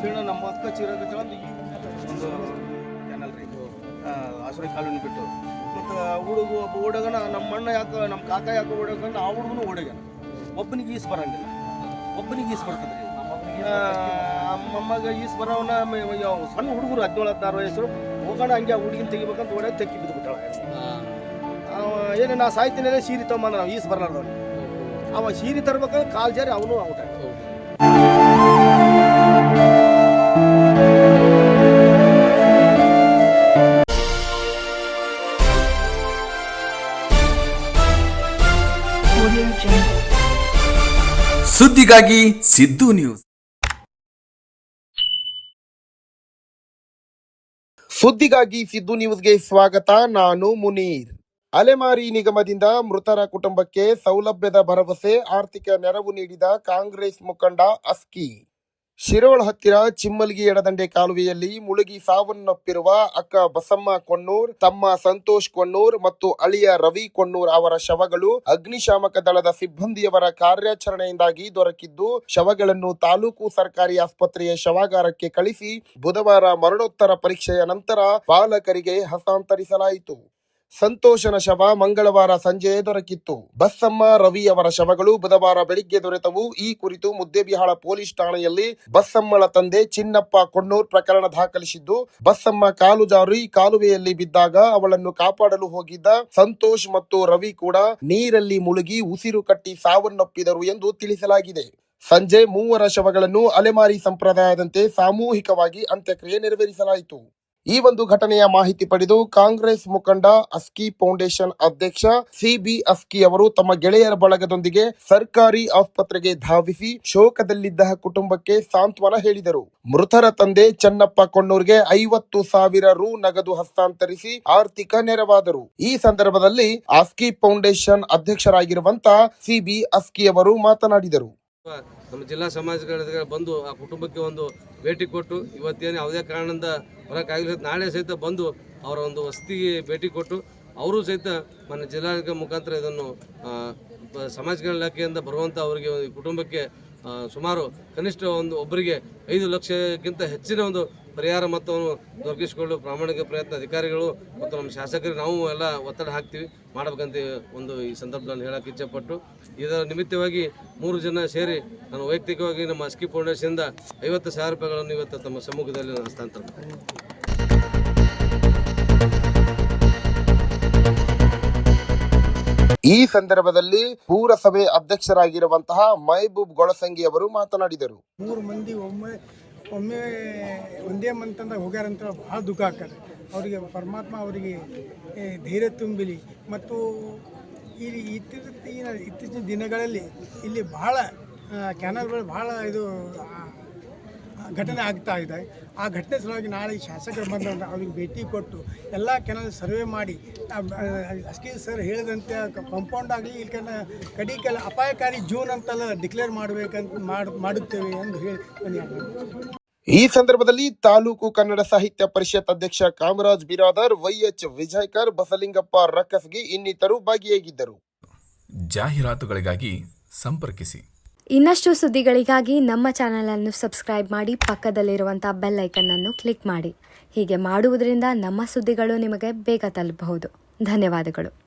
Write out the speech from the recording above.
ಚೀಣ ನಮ್ಮ ಅಕ್ಕ ಚೀರಾಗ ಒಂದು ಚಾನಲ್ ರೀ. ಆಸರೆ ಕಾಲೋನಿ ಬಿಟ್ಟು. ಮತ್ತು ಹುಡುಗ ಒಬ್ಬ ಓಡಗನ, ನಮ್ಮ ಅಣ್ಣ ಯಾಕೆ, ನಮ್ಮ ಕಾಕ ಯಾಕೆ ಓಡಗನ, ಆ ಹುಡುಗನು ಓಡಗನ ಒಬ್ಬನಿಗೆ ಈಸ್ ಬರಂಗಿಲ್ಲ. ಒಬ್ಬನಿಗೆ ಈಸ್ ಬರ್ತದೆ ಮೊಮ್ಮಗ ಈಸ್ ಬರವನ ಸಣ್ಣ ಹುಡುಗರು ಹದಿನೇಳು ಹದಿನಾರು ವಯಸ್ಸು, ಹೋಗೋಣ ಹಂಗೆ ಹುಡುಗಿನ ತೆಗಿಬೇಕಂತ ಓಡಾಗ ತೆಕ್ಕಿ ಬಿದ್ದುಬಿಟ್ಟಳ ಏನು ನಾ ಸಾಯ್ತೀನಿ ಸೀರೆ ತೊಗೊಂಬಂದ ನಾವು ಈಸ್ ಬರಲಾರ್ದವ್ನು. ಅವ ಸೀರೆ ತರ್ಬೇಕಂದ್ರೆ ಕಾಲು ಜಾರಿ ಅವನು ಔಟ್ ಆಗ. ಸುದ್ದಿಗಾಗಿ ಸಿದ್ದು ನ್ಯೂಸ್. ಸುದ್ದಿಗಾಗಿ ಸಿದ್ದು ನ್ಯೂಸ್ಗೆ ಸ್ವಾಗತ, ನಾನು ಮುನೀರ್. ಅಲೆಮಾರಿ ನಿಗಮದಿಂದ ಮೃತರ ಕುಟುಂಬಕ್ಕೆ ಸೌಲಭ್ಯದ ಭರವಸೆ, ಆರ್ಥಿಕ ನೆರವು ನೀಡಿದ ಕಾಂಗ್ರೆಸ್ ಮುಖಂಡ ಅಸ್ಕಿ. ಶಿರೋಳ್ ಹತ್ತಿರ ಚಿಮ್ಮಲ್ಗಿ ಎಡದಂಡೆ ಕಾಲುವೆಯಲ್ಲಿ ಮುಳುಗಿ ಸಾವನ್ನಪ್ಪಿರುವ ಅಕ್ಕ ಬಸಮ್ಮ ಕೊಣ್ಣೂರ್, ತಮ್ಮ ಸಂತೋಷ್ ಕೊಣ್ಣೂರ್ ಮತ್ತು ಅಳಿಯ ರವಿ ಕೊಣ್ಣೂರ್ ಅವರ ಶವಗಳು ಅಗ್ನಿಶಾಮಕ ದಳದ ಸಿಬ್ಬಂದಿಯವರ ಕಾರ್ಯಾಚರಣೆಯಿಂದಾಗಿ ದೊರಕಿದ್ದು, ಶವಗಳನ್ನು ತಾಲೂಕು ಸರ್ಕಾರಿ ಆಸ್ಪತ್ರೆಯ ಶವಾಗಾರಕ್ಕೆ ಕಳಿಸಿ ಬುಧವಾರ ಮರಣೋತ್ತರ ಪರೀಕ್ಷೆಯ ನಂತರ ಪಾಲಕರಿಗೆ ಹಸ್ತಾಂತರಿಸಲಾಯಿತು. ಸಂತೋಷನ ಶವ ಮಂಗಳವಾರ ಸಂಜೆ ದೊರಕಿತ್ತು. ಬಸ್ಸಮ್ಮ, ರವಿ ಅವರ ಶವಗಳು ಬುಧವಾರ ಬೆಳಿಗ್ಗೆ ದೊರೆತವು. ಈ ಕುರಿತು ಮುದ್ದೇಬಿಹಾಳ ಪೊಲೀಸ್ ಠಾಣೆಯಲ್ಲಿ ಬಸ್ಸಮ್ಮಳ ತಂದೆ ಚಿನ್ನಪ್ಪ ಕೊಣ್ಣೂರ್ ಪ್ರಕರಣ ದಾಖಲಿಸಿದ್ದು, ಬಸ್ಸಮ್ಮ ಕಾಲು ಜಾರಿ, ಕಾಲುವೆಯಲ್ಲಿ ಬಿದ್ದಾಗ ಅವಳನ್ನು ಕಾಪಾಡಲು ಹೋಗಿದ್ದ ಸಂತೋಷ್ ಮತ್ತು ರವಿ ಕೂಡ ನೀರಲ್ಲಿ ಮುಳುಗಿ ಉಸಿರು ಕಟ್ಟಿ ಸಾವನ್ನಪ್ಪಿದರು ಎಂದು ತಿಳಿಸಲಾಗಿದೆ. ಸಂಜೆ ಮೂವರ ಶವಗಳನ್ನು ಅಲೆಮಾರಿ ಸಂಪ್ರದಾಯದಂತೆ ಸಾಮೂಹಿಕವಾಗಿ ಅಂತ್ಯಕ್ರಿಯೆ ನೆರವೇರಿಸಲಾಯಿತು. ಈ ಒಂದು ಘಟನೆಯ ಮಾಹಿತಿ ಪಡೆದು ಕಾಂಗ್ರೆಸ್ ಮುಖಂಡ ಅಸ್ಕಿ ಫೌಂಡೇಶನ್ ಅಧ್ಯಕ್ಷ ಸಿಬಿ ಅಸ್ಕಿ ಅವರು ತಮ್ಮ ಗೆಳೆಯರ ಬಳಗದೊಂದಿಗೆ ಸರ್ಕಾರಿ ಆಸ್ಪತ್ರೆಗೆ ಧಾವಿಸಿ ಶೋಕದಲ್ಲಿದ್ದ ಕುಟುಂಬಕ್ಕೆ ಸಾಂತ್ವನ ಹೇಳಿದರು. ಮೃತರ ತಂದೆ ಚನ್ನಪ್ಪ ಕೊಣ್ಣೂರ್ಗೆ ಐವತ್ತು ಸಾವಿರ ರು ನಗದು ಹಸ್ತಾಂತರಿಸಿ ಆರ್ಥಿಕ ನೆರವಾದರು. ಈ ಸಂದರ್ಭದಲ್ಲಿ ಅಸ್ಕಿ ಫೌಂಡೇಶನ್ ಅಧ್ಯಕ್ಷರಾಗಿರುವಂತಹ ಸಿಬಿ ಅಸ್ಕಿ ಅವರು ಮಾತನಾಡಿದರು. ನಮ್ಮ ಜಿಲ್ಲಾ ಸಮಾಜಗಳ ಬಂದು ಆ ಕುಟುಂಬಕ್ಕೆ ಒಂದು ಭೇಟಿ ಕೊಟ್ಟು ಇವತ್ತೇನು ಯಾವುದೇ ಕಾರಣದಿಂದ ಬರೋಕ್ಕಾಗಲಿ ನಾಳೆ ಸಹಿತ ಬಂದು ಅವರ ಒಂದು ವಸತಿಗೆ ಭೇಟಿ ಕೊಟ್ಟು ಅವರು ಸಹಿತ ನನ್ನ ಜಿಲ್ಲಾಡಳಿತ ಮುಖಾಂತರ ಇದನ್ನು ಸಮಾಜಗಳ ಇಲಾಖೆಯಿಂದ ಬರುವಂಥ ಅವರಿಗೆ ಕುಟುಂಬಕ್ಕೆ ಸುಮಾರು ಕನಿಷ್ಠ ಒಂದು ಒಬ್ಬರಿಗೆ ಐದು ಲಕ್ಷಕ್ಕಿಂತ ಹೆಚ್ಚಿನ ಒಂದು ಪರಿಹಾರ ಮೊತ್ತವನ್ನು ದೊರಕಿಸಿಕೊಳ್ಳಲು ಪ್ರಾಮಾಣಿಕ ಪ್ರಯತ್ನ ಅಧಿಕಾರಿಗಳು ಮತ್ತು ನಮ್ಮ ಶಾಸಕರು ನಾವು ಎಲ್ಲ ಒತ್ತಡ ಹಾಕ್ತೀವಿ. ಮಾಡಬೇಕಂತ ಒಂದು ಈ ಸಂದರ್ಭದಲ್ಲಿ ಹೇಳಕ್ಕೆ ಇಚ್ಛೆಪಟ್ಟು. ಇದರ ನಿಮಿತ್ತವಾಗಿ ಮೂರು ಜನ ಸೇರಿ ನಾನು ವೈಯಕ್ತಿಕವಾಗಿ ನಮ್ಮ ಅಸ್ಕಿ ಫೌಂಡೇಶನ್ದ ಐವತ್ತು ಸಾವಿರ ರೂಪಾಯಿಗಳನ್ನು ಇವತ್ತು ತಮ್ಮ ಸಮ್ಮುಖದಲ್ಲಿ ನಾನು ಹಸ್ತಾಂತರ ಈ ಸಂದರ್ಭದಲ್ಲಿ ಪೂರಸಭೆ ಅಧ್ಯಕ್ಷರಾಗಿರುವಂತಹ ಮೈಬೂಬ್ ಗೊಳಸಂಗಿ ಅವರು ಮಾತನಾಡಿದರು. ಮೂರು ಮಂದಿ ಒಮ್ಮೆ ಒಮ್ಮೆ ಒಂದೇ ಮಂತಂದ ಹೋಗ್ಯಾರಂತ ಬಹಳ ದುಃಖ ಆಗ್ತದೆ. ಅವರಿಗೆ ಪರಮಾತ್ಮ ಅವರಿಗೆ ಧೈರ್ಯ ತುಂಬಿಲಿ. ಮತ್ತು ಇಲ್ಲಿ ಇತ್ತೀಚಿನ ಇತ್ತೀಚಿನ ದಿನಗಳಲ್ಲಿ ಇಲ್ಲಿ ಭಾಳ ಕ್ಯಾನಲ್ಗಳು ಭಾಳ ಇದು ಘಟನೆ ಆಗ್ತಾ ಇದೆ. ಆ ಘಟನೆ ಸಲುವಾಗಿ ನಾಳೆ ಈ ಶಾಸಕರು ಬಂದ ಅವ್ರಿಗೆ ಭೇಟಿ ಕೊಟ್ಟು ಎಲ್ಲ ಕೆನಲ್ ಸರ್ವೆ ಮಾಡಿ ಅಸ್ಕಿ ಸರ್ ಹೇಳಿದಂತೆ ಕಾಂಪೌಂಡ್ ಆಗಲಿ ಇಲ್ಲಿ ಕಡಿಕೆಲ್ಲ ಅಪಾಯಕಾರಿ ಜೂನ್ ಅಂತೆಲ್ಲ ಡಿಕ್ಲೇರ್ ಮಾಡಬೇಕಂತ ಮಾಡಿ ಮಾಡುತ್ತೇವೆ ಎಂದು ಹೇಳಿ ಧನ್ಯವಾದ ಈ ಸಂದರ್ಭದಲ್ಲಿ ತಾಲೂಕು ಕನ್ನಡ ಸಾಹಿತ್ಯ ಪರಿಷತ್ ಅಧ್ಯಕ್ಷ ಕಾಮರಾಜ್ ಬಿರಾದರ್ ವೈಎಚ್ ವಿಜಯಕರ್ ಬಸಲಿಂಗಪ್ಪ ರಕ್ಕಸ್ಗಿ ಇನ್ನಿತರು ಭಾಗಿಯಾಗಿದ್ದರು. ಜಾಹೀರಾತುಗಳಿಗಾಗಿ ಸಂಪರ್ಕಿಸಿ. ಇನ್ನಷ್ಟು ಸುದ್ದಿಗಳಿಗಾಗಿ ನಮ್ಮ ಚಾನಲನ್ನು ಸಬ್ಸ್ಕ್ರೈಬ್ ಮಾಡಿ ಪಕ್ಕದಲ್ಲಿರುವಂಥ ಬೆಲ್ ಐಕನ್ನನ್ನು ಕ್ಲಿಕ್ ಮಾಡಿ. ಹೀಗೆ ಮಾಡುವುದರಿಂದ ನಮ್ಮ ಸುದ್ದಿಗಳು ನಿಮಗೆ ಬೇಗ ತಲುಪಬಹುದು. ಧನ್ಯವಾದಗಳು.